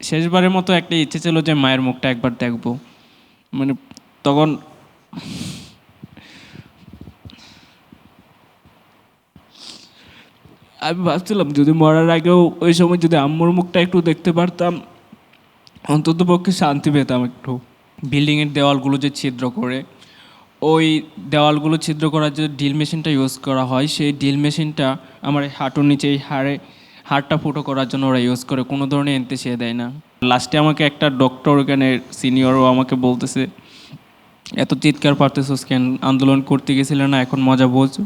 শেষবারের মতো একটা ইচ্ছে ছিল যে মায়ের মুখটা একবার দেখব। মানে তখন আমি ভাবছিলাম, যদি মরার আগেও ওই সময় যদি আম্মুর মুখটা একটু দেখতে পারতাম, অন্তত পক্ষে শান্তি পেতাম একটু। বিল্ডিংয়ের দেওয়ালগুলো যে ছিদ্র করে, ওই দেওয়ালগুলো ছিদ্র করার যে ড্রিল মেশিনটা ইউজ করা হয়, সেই ড্রিল মেশিনটা আমার হাঁটুর নিচে এই হাড়ে হাড়টা ফুটো করার জন্য ওরা ইউজ করে, কোনো ধরনের এনতে সে দেয় না। লাস্টে আমাকে একটা ডক্টর ওখানে সিনিয়রও আমাকে বলতেছে, এত চিৎকার পারতেছোস কেন? আন্দোলন করতে গেছিলে না, এখন মজা বোঝো।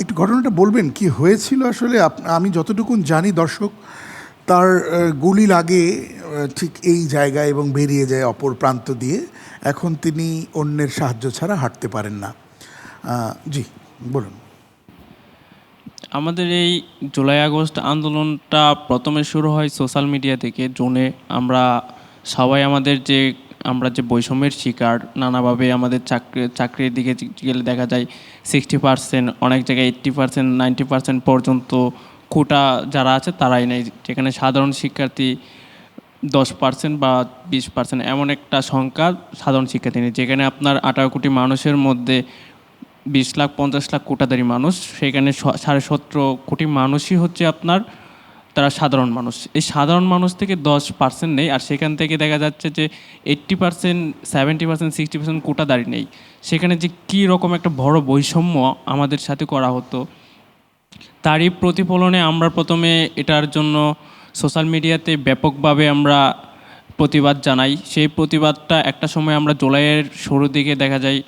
একটু ঘটনাটা বলবেন, কি হয়েছিল আসলে? আমি যতটুকুন জানি দর্শক, তার গুলি লাগে ঠিক এই জায়গায় এবং বেরিয়ে যায় অপর প্রান্ত দিয়ে। এখন তিনি অন্যের সাহায্য ছাড়া হাঁটতে পারেন না। জি, বলুন। আমাদের এই জুলাই আগস্ট আন্দোলনটা প্রথমে শুরু হয় সোশ্যাল মিডিয়া থেকে, জুনে আমরা সবাই আমাদের যে, আমরা যে বৈষম্যের শিকার, নানাভাবে আমাদের চাকরি, চাকরির দিকে গেলে দেখা যায় সিক্সটি পার্সেন্ট অনেক জায়গায় এইট্টি পার্সেন্ট নাইনটি পার্সেন্ট পর্যন্ত কোটা যারা আছে তারাই নেই যেখানে সাধারণ শিক্ষার্থী দশ পার্সেন্ট বা বিশ পার্সেন্ট এমন একটা সংখ্যা সাধারণ শিক্ষার্থী নেই যেখানে আপনার আঠারো কোটি মানুষের মধ্যে বিশ লাখ, পঞ্চাশ লাখ কোটাদারি মানুষ, সেখানে সাড়ে সতেরো কোটি মানুষই হচ্ছে আপনার, তারা সাধারণ মানুষ। এই সাধারণ মানুষ থেকে দশ পার্সেন্ট নেই, আর সেখান থেকে দেখা যাচ্ছে যে eighty percent seventy percent sixty percent কোটাদারি নেই। সেখানে যে কী রকম একটা বড় বৈষম্য আমাদের সাথে করা হতো, তারই প্রতিফলনে আমরা প্রথমে এটার জন্য সোশ্যাল মিডিয়াতে ব্যাপকভাবে আমরা প্রতিবাদ জানাই। সেই প্রতিবাদটা একটা সময় আমরা জুলাইয়ের শুরুর দিকে দেখা যায়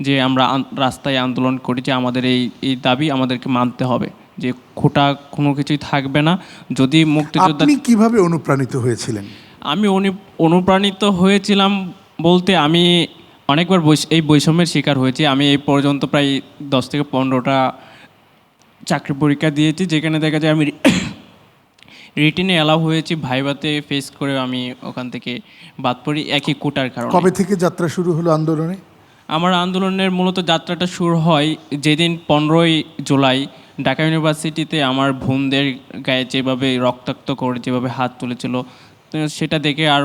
যে আমরা রাস্তায় আন্দোলন করি যে আমাদের এই এই দাবি আমাদেরকে মানতে হবে যে খোটা কোনো কিছুই থাকবে না। যদি মুক্তিযোদ্ধা আপনি কীভাবে অনুপ্রাণিত হয়েছিলেন? আমি অনু- অনুপ্রাণিত হয়েছিলাম বলতে আমি অনেকবার বৈষ- এই বৈষম্যের শিকার হয়েছি। আমি এই পর্যন্ত প্রায় দশ থেকে পনেরোটা চাকরি পরীক্ষা দিয়েছি যেখানে দেখা যায় আমি রিটিনে অ্যালাউ হয়েছি ভাইভাতে ফেস করে আমি ওখান থেকে বাদ পড়ি একই কোটার কারণে। কবে থেকে যাত্রা শুরু হলো আন্দোলনে? আমার আন্দোলনের মূলত যাত্রাটা শুরু হয় যেদিন পনেরোই জুলাই ঢাকা ইউনিভার্সিটিতে আমার বোনদের গায়ে যেভাবে রক্তাক্ত করে যেভাবে হাত তুলেছিল সেটা দেখে আর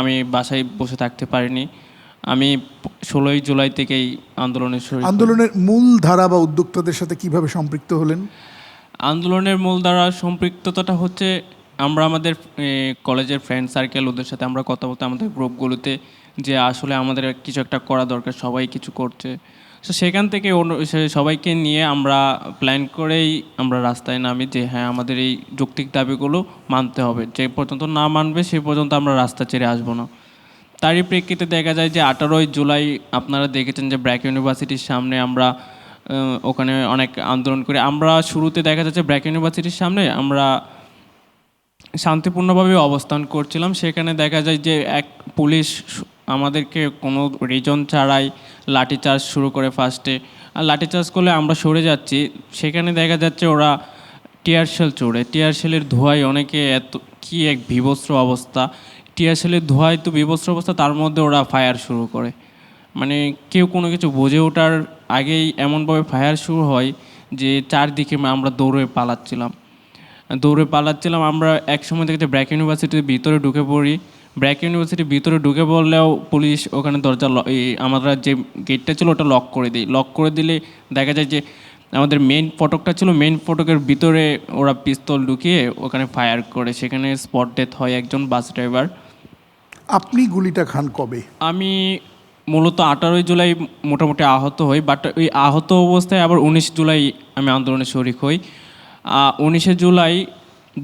আমি বাসায় বসে থাকতে পারিনি। আমি ষোলোই জুলাই থেকেই আন্দোলনের শুরু আন্দোলনের মূল ধারা বা উদ্যোক্তাদের সাথে কীভাবে সম্পৃক্ত হলেন? আন্দোলনের মূল দ্বারা সম্পৃক্ততাটা হচ্ছে আমরা আমাদের কলেজের ফ্রেন্ড সার্কেল ওদের সাথে আমরা কথা বলতে আমাদের গ্রুপগুলোতে যে আসলে আমাদের কিছু একটা করা দরকার, সবাই কিছু করছে। তো সেখান থেকে সবাইকে নিয়ে আমরা প্ল্যান করেই আমরা রাস্তায় নামি যে হ্যাঁ আমাদের এই যৌক্তিক দাবিগুলো মানতে হবে। যে পর্যন্ত না মানবে, সে পর্যন্ত আমরা রাস্তা ছেড়ে আসব না। তারই প্রেক্ষিতে দেখা যায় যে আঠারোই জুলাই আপনারা দেখেছেন যে ব্র্যাক ইউনিভার্সিটির সামনে আমরা ওখানে অনেক আন্দোলন করি। আমরা শুরুতে দেখা যাচ্ছে ব্র্যাক ইউনিভার্সিটির সামনে আমরা শান্তিপূর্ণভাবে অবস্থান করছিলাম। সেখানে দেখা যায় যে এক পুলিশ আমাদেরকে কোনো রিজন ছাড়াই লাঠিচার্জ শুরু করে ফার্স্টে আর লাঠিচার্জ করলে আমরা সরে যাচ্ছি। সেখানে দেখা যাচ্ছে ওরা টিয়ার শেল চড়ে। টিয়ার শেলের ধোঁয়ায় অনেকে এত, কী এক বিভস্র অবস্থা। টিয়ার শেলের ধোঁয়ায় তো বিভস্র অবস্থা, তার মধ্যে ওরা ফায়ার শুরু করে। মানে কেউ কোনো কিছু বুঝে ওঠার আগেই এমনভাবে ফায়ার শুরু হয় যে চারদিকে আমরা দৌড়ে পালাচ্ছিলাম। দৌড়ে পালাচ্ছিলাম আমরা এক সময় থেকে ব্র্যাক ইউনিভার্সিটির ভিতরে ঢুকে পড়ি। ব্র্যাক ইউনিভার্সিটির ভিতরে ঢুকে পড়লেও পুলিশ ওখানে দরজা আমরা যে গেটটা ছিল ওটা লক করে দিই। লক করে দিলে দেখা যায় যে আমাদের মেইন ফটকটা ছিল মেইন ফটকের ভিতরে ওরা পিস্তল ঢুকিয়ে ওখানে ফায়ার করে। সেখানে স্পট ডেথ হয় একজন বাস ড্রাইভার আপনি গুলিটা খান কবে? আমি মূলত আঠারোই জুলাই মোটামুটি আহত হই বাট ওই আহত অবস্থায় আবার উনিশ জুলাই আমি আন্দোলনে শরিক হই। উনিশে জুলাই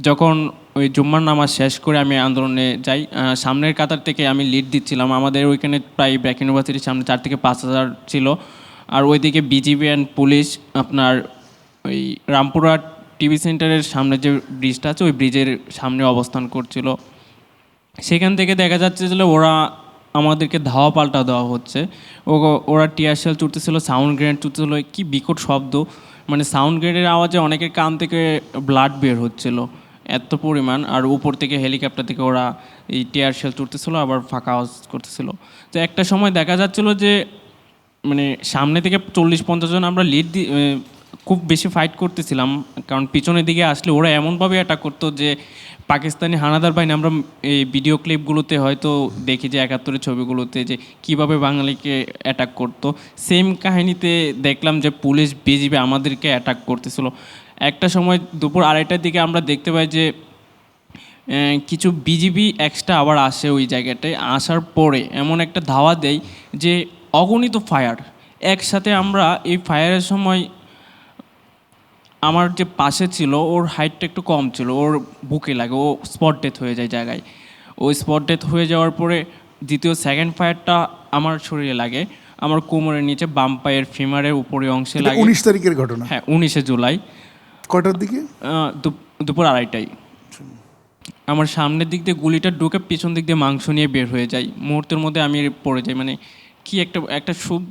যখন ওই জুম্মার নামাজ শেষ করে আমি আন্দোলনে যাই সামনের কাতার থেকে আমি লিড দিচ্ছিলাম। আমাদের ওইখানে প্রায় ব্র্যাক ইউনিভার্সিটির সামনে চার থেকে পাঁচ হাজার ছিল। আর ওইদিকে বিজিবি অ্যান্ড পুলিশ আপনার ওই রামপুরা টিভি সেন্টারের সামনে যে ব্রিজটা আছে, ওই ব্রিজের সামনে অবস্থান করছিল। সেখান থেকে দেখা যাচ্ছে যে ওরা আমাদেরকে ধাওয়া পাল্টা দেওয়া হচ্ছে। ও ওরা টিয়ারশেল ছুটতেছিল সাউন্ড গ্রেনেড ছুটতেছিল কি বিকট শব্দ। মানে সাউন্ড গ্রেনেডের আওয়াজে অনেকের কান থেকে ব্লাড বের হচ্ছিল, এত পরিমাণ। আর উপর থেকে হেলিকপ্টার থেকে ওরা এই টিয়ারশেল ছুটতেছিল আবার ফাঁকা আওয়াজ করতেছিল। তো একটা সময় দেখা যাচ্ছিল যে মানে সামনে থেকে চল্লিশ পঞ্চাশ জন আমরা লিড খুব বেশি ফাইট করতেছিলাম। কারণ পিছনের দিকে আসলে ওরা এমনভাবে অ্যাটাক করতো যে, পাকিস্তানি হানাদার বাহিনী, আমরা এই ভিডিও ক্লিপগুলোতে হয়তো দেখি যে একাত্তরের ছবিগুলোতে যে কীভাবে বাঙালিকে অ্যাটাক করতো। সেম কাহিনীতে দেখলাম যে পুলিশ বিজিবি আমাদেরকে অ্যাটাক করতেছিল। একটা সময় দুপুর আড়াইটার দিকে আমরা দেখতে পাই যে কিছু বিজিবি এক্সট্রা আবার আসে ওই জায়গাটায় আসার পরে এমন একটা ধাওয়া দেয় যে, অগণিত ফায়ার একসাথে আমরা এই ফায়ারের সময় আমার যে পাশে ছিল ওর হাইটটা একটু কম ছিল ওর বুকে লাগে ও স্পট ডেথ হয়ে যায় জায়গায়। ওই স্পট ডেথ হয়ে যাওয়ার পরে দ্বিতীয় সেকেন্ড ফায়ারটা আমার শরীরে লাগে আমার কোমরের নিচে বাম পায়ের ফিমারের উপরে অংশে লাগে। উনিশ তারিখের ঘটনা? হ্যাঁ উনিশে জুলাই। কটার দিকে? দুপুর আড়াইটায়। আমার সামনের দিক দিয়ে গুলিটা ঢুকে পিছন দিক দিয়ে মাংস নিয়ে বের হয়ে যায় মুহূর্তের মধ্যে আমি পড়ে যাই। মানে কি একটা একটা শুধ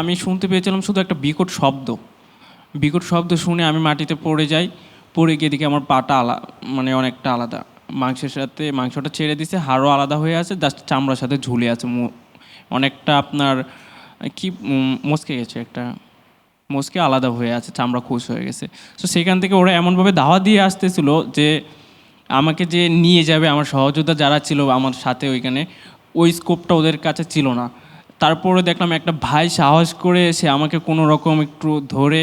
আমি শুনতে পেয়েছিলাম শুধু একটা বিকট শব্দ। বিকট শব্দ শুনে আমি মাটিতে পড়ে যাই। পড়ে গিয়ে দেখি আমার পাটা আলা মানে অনেকটা আলাদা। মাংসের সাথে, মাংসটা ছেড়ে দিছে, হাড়ও আলাদা হয়ে আছে জাস্ট চামড়ার সাথে ঝুলে আছে অনেকটা আপনার, কি মচকে গেছে একটা, মোসকে আলাদা হয়ে আছে, চামড়া খুশ হয়ে গেছে। তো সেখান থেকে ওরা এমনভাবে দাওয়া দিয়ে আসতেছিল যে, আমাকে যে নিয়ে যাবে আমার সহযোদ্ধা যারা ছিল আমার সাথে ওইখানে, ওই স্কোপটা ওদের কাছে ছিল না। তারপরে দেখলাম একটা ভাই সাহস করে এসে আমাকে কোনো রকম একটু ধরে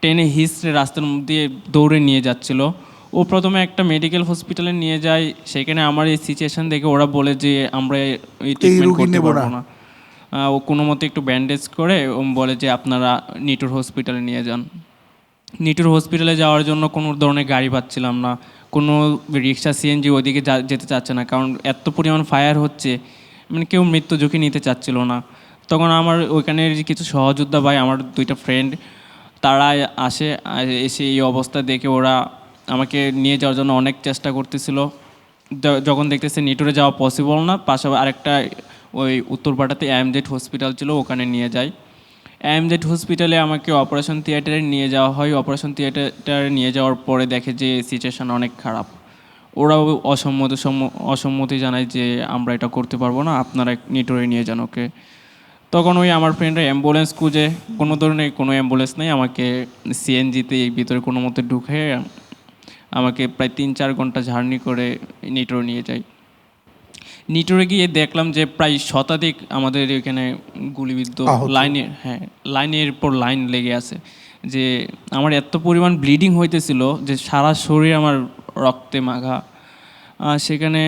টেনে হিসড়ে রাস্তার দিয়ে দৌড়ে নিয়ে যাচ্ছিল। ও প্রথমে একটা মেডিকেল হসপিটালে নিয়ে যায় সেখানে আমার এই সিচুয়েশন দেখে ওরা বলে যে আমরা এই ট্রিটমেন্ট করতে পারব না। ও কোনো মতে একটু ব্যান্ডেজ করে ও বলে যে আপনারা নিটুর হসপিটালে নিয়ে যান। নিটুর হসপিটালে যাওয়ার জন্য কোনো ধরনের গাড়ি পাচ্ছিলাম না। কোনো রিক্সা সিএনজি ওইদিকে যা- যেতে চাচ্ছে না কারণ এত পরিমাণ ফায়ার হচ্ছে মানে কেউ মৃত্যু ঝুঁকি নিতে চাচ্ছিল না। তখন আমার ওইখানে যে কিছু সহযোদ্ধা ভাই আমার দুইটা ফ্রেন্ড তারা আসে, এসে এই অবস্থা দেখে ওরা আমাকে নিয়ে যাওয়ার জন্য অনেক চেষ্টা করতেছিল। যখন দেখতেছে নিটুরে যাওয়া পসিবল না, পাশাপাশি আরেকটা ওই উত্তরপাড়াতে এমজেড হসপিটাল ছিল, ওখানে নিয়ে যায় এমজেড হসপিটালে আমাকে অপারেশন থিয়েটারে নিয়ে যাওয়া হয়। অপারেশন থিয়েটারে নিয়ে যাওয়ার পরে দেখে যে সিচুয়েশান অনেক খারাপ। ওরাও অসম্মতি সম্ম- অসম্মতি জানায় যে আমরা এটা করতে পারব না, আপনারা নিটোরে নিয়ে যান ওকে। তখন ওই আমার ফ্রেন্ডরা অ্যাম্বুলেন্স খুঁজে কোনো ধরনের কোনো অ্যাম্বুলেন্স নেই আমাকে সিএনজিতে এই ভিতরে কোনো মতে ঢুকে আমাকে প্রায় তিন চার ঘণ্টা জার্নি করে নিটোরে নিয়ে যায়। নিটোরে গিয়ে দেখলাম যে প্রায় শতাধিক আমাদের এখানে গুলিবিদ্ধ। লাইনের হ্যাঁ লাইনের পর লাইন লেগে আছে। যে আমার এত পরিমাণ ব্লিডিং হইতেছিল যে সারা শরীর আমার রক্তে মাখা। সেখানে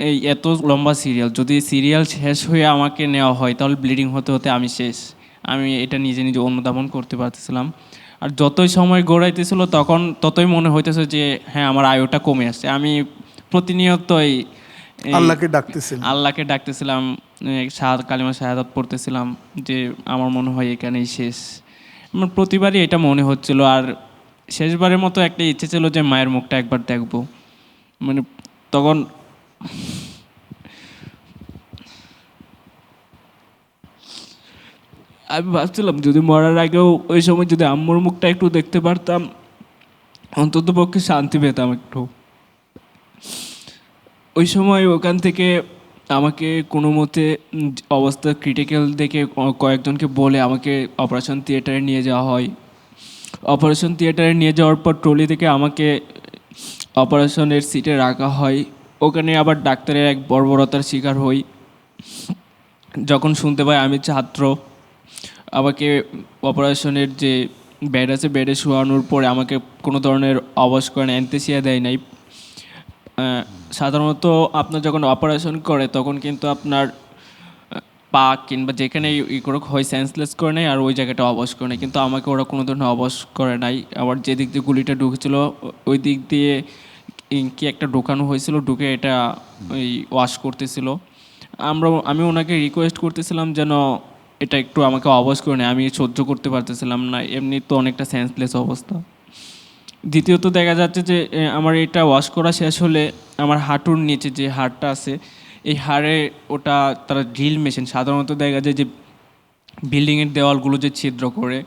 এই এত লম্বা সিরিয়াল যদি সিরিয়াল শেষ হয়ে আমাকে নেওয়া হয় তাহলে ব্লিডিং হতে হতে আমি শেষ। আমি এটা নিজে নিজে অনুধাবন করতে পারতেছিলাম। আর যতই সময় গড়াইতেছিল তখন ততই মনে হইতেছে যে হ্যাঁ আমার আয়ুটা কমে আসছে। আমি প্রতিনিয়তই আল্লাহকে ডাকতেছেন আল্লাহকে ডাকতেছিলাম শাহাদ কালিমা শাহাদাত পড়তেছিলাম যে আমার মনে হয় এখানেই শেষ। আমার প্রতিবারই এটা মনে হচ্ছিল। আর শেষবারের মতো একটা ইচ্ছে ছিল যে মায়ের মুখটা একবার দেখব। মানে তখন আমি ভাবছিলাম যদি মরার আগেও ওই সময় যদি আম্মুর মুখটা একটু দেখতে পারতাম, অন্তত পক্ষে শান্তি পেতাম একটু। ওই সময় ওখান থেকে আমাকে কোনো মতে অবস্থা ক্রিটিক্যাল দেখে কয়েকজনকে বলে আমাকে অপারেশন থিয়েটারে নিয়ে যাওয়া হয়। অপারেশন থিয়েটারে নিয়ে যাওয়ার পর ট্রলি থেকে আমাকে অপারেশনের সিটে রাখা হয়। ওখানে আবার ডাক্তারের এক বর্বরতার শিকার হই। যখন শুনতে পাই আমি ছাত্র, আমাকে অপারেশনের যে বেড আছে বেডে শোয়ানোর পরে আমাকে কোনো ধরনের অবশ করে অ্যান্থেসিয়া দেয় নাই। সাধারণত আপনার যখন অপারেশন করে, তখন কিন্তু আপনার পা কিংবা যেখানে ই করে হয় সেন্সলেস করে নেয় আর ওই জায়গাটা অবশ করে নেয়। কিন্তু আমাকে ওরা কোনো ধরনের অবশ করে নাই। আবার যে দিক দিয়ে গুলিটা ঢুকেছিল, ওই দিক দিয়ে কি একটা ঢোকানো হয়েছিল, ঢুকে এটা ওই ওয়াশ করতেছিল। আমরা, আমি ওনাকে রিকোয়েস্ট করতেছিলাম যেন এটা একটু আমাকে অবশ করে নেয়, আমি সহ্য করতে পারতেছিলাম না, এমনি তো অনেকটা সেন্সলেস অবস্থা। দ্বিতীয়ত দেখা যাচ্ছে যে আমার এটা ওয়াশ করা শেষ হলে আমার হাঁটুর নিচে যে হাড়টা আছে, এই হাড়ে ওটা তারা ড্রিল মেশিন সাধারণত দেখা যায় যে বিল্ডিংয়ের দেওয়ালগুলো যে ছিদ্র করে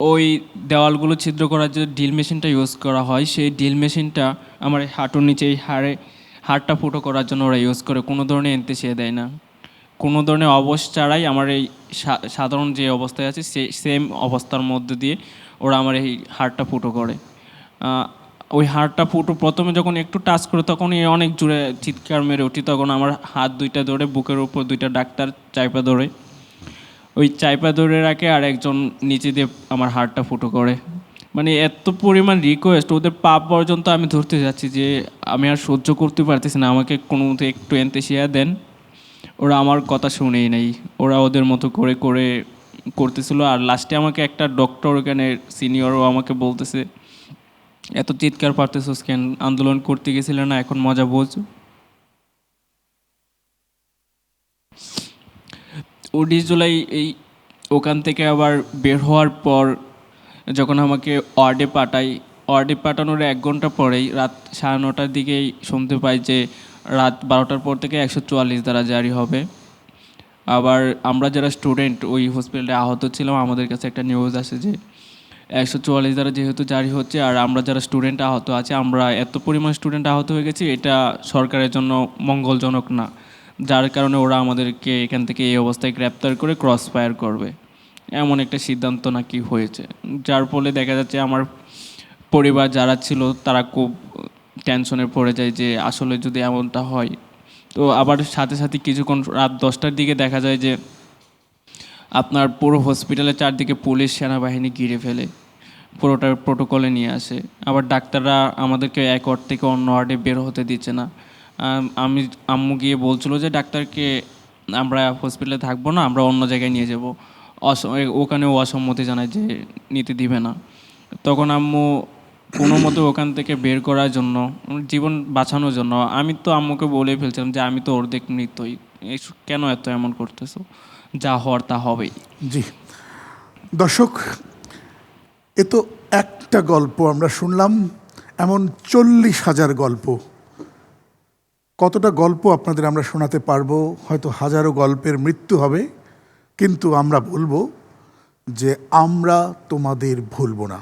ওই দেওয়ালগুলো ছিদ্র করার যে ড্রিল মেশিনটা ইউজ করা হয়। সেই ড্রিল মেশিনটা আমার এই হাঁটুর নিচে এই হাড়ে, হাড়টা ফুটো করার জন্য ওরা ইউজ করে। কোনো ধরনের এনতেসিয়া দেয় না। কোনো ধরনের অবশ ছাড়াই আমার এই সা- সাধারণ যে অবস্থায় আছে, সে, সেম অবস্থার মধ্যে দিয়ে ওরা আমার এই হাড়টা ফুটো করে। ওই হাড়টা ফুটো প্রথমে যখন একটু টাচ করে তখনই অনেক জোরে চিৎকার মেরে উঠি। তখন আমার হাত দুইটা ধরে, বুকের উপর দুইটা ডাক্তার চাইপা ধরে ওই চাইপা ধরে রাখে আর একজন নিচে দিয়ে আমার হাড়টা ফুটো করে। মানে এত পরিমাণ রিকোয়েস্ট ওদের পা পর্যন্ত আমি ধরতে যাচ্ছি যে আমি আর সহ্য করতে পারতেছি না, আমাকে কোনো একটু এনতেশিয়া দেন। ওরা আমার কথা শুনেই নেই, ওরা ওদের মতো করে করে করতেছিল। আর লাস্টে আমাকে একটা ডক্টর ওখানে সিনিয়রও আমাকে বলতেছে, এত চিৎকার পারতেছিস কেন? আন্দোলন করতে গেছিলে না, এখন মজা বোঝ। উনিশ জুলাই এই ওখান থেকে আবার বের হওয়ার পর যখন আমাকে ওয়ার্ডে পাঠাই, ওয়ার্ডে পাঠানোর এক ঘণ্টা পরেই রাত সাড়ে নটার দিকেই শুনতে পাই যে রাত বারোটার পর থেকে একশো চুয়াল্লিশ দ্বারা জারি হবে। আবার আমরা যারা স্টুডেন্ট ওই হসপিটালে আহত ছিলাম, আমাদের কাছে একটা নিউজ আসে যে একশো চুয়াল্লিশ দ্বারা যেহেতু জারি হচ্ছে আর আমরা যারা স্টুডেন্ট আহত আছে, আমরা এত পরিমাণ স্টুডেন্ট আহত হয়ে গেছি, এটা সরকারের জন্য মঙ্গলজনক না। যার কারণে ওরা আমাদেরকে এখান থেকে এই অবস্থায় গ্রেপ্তার করে ক্রস ফায়ার করবে। এমন একটা সিদ্ধান্ত নাকি হয়েছে। যার ফলে দেখা যাচ্ছে আমার পরিবার যারা ছিল, তারা খুব টেনশনে পড়ে যায় যে আসলে যদি এমনটা হয়। তো আবার সাথে সাথে কিছুক্ষণ রাত দশটার দিকে দেখা যায় যে আপনার পুরো হসপিটালের চারদিকে পুলিশ সেনাবাহিনী ঘিরে ফেলে, পুরোটা প্রোটোকলে নিয়ে আসে। আবার ডাক্তাররা আমাদেরকে এক ওয়ার্ড থেকে অন্য ওয়ার্ডে বের হতে দিচ্ছে না। আম, আমি আম্মু গিয়ে বলছিল যে ডাক্তারকে আমরা হসপিটালে থাকব না আমরা অন্য জায়গায় নিয়ে যাব। অস ওখানেও অসম্মতি জানায় যে নিতে দিবে না। তখন আম্মু কোনো মতো ওখান থেকে বের করার জন্য জীবন বাঁচানোর জন্য আমি তো আম্মুকে বলেই ফেলছিলাম যে আমি তো অর্ধেক মৃত্যুই এস- কেন এত এমন করতেছো? যা হওয়ার তা হবেই। জি। দর্শক এ তো একটা গল্প আমরা শুনলাম এমন চল্লিশ হাজার গল্প। কতটা গল্প আপনাদের আমরা শোনাতে পারব, হয়তো হাজারো গল্পের মৃত্যু হবে, কিন্তু আমরা বলব যে আমরা তোমাদের ভুলব না।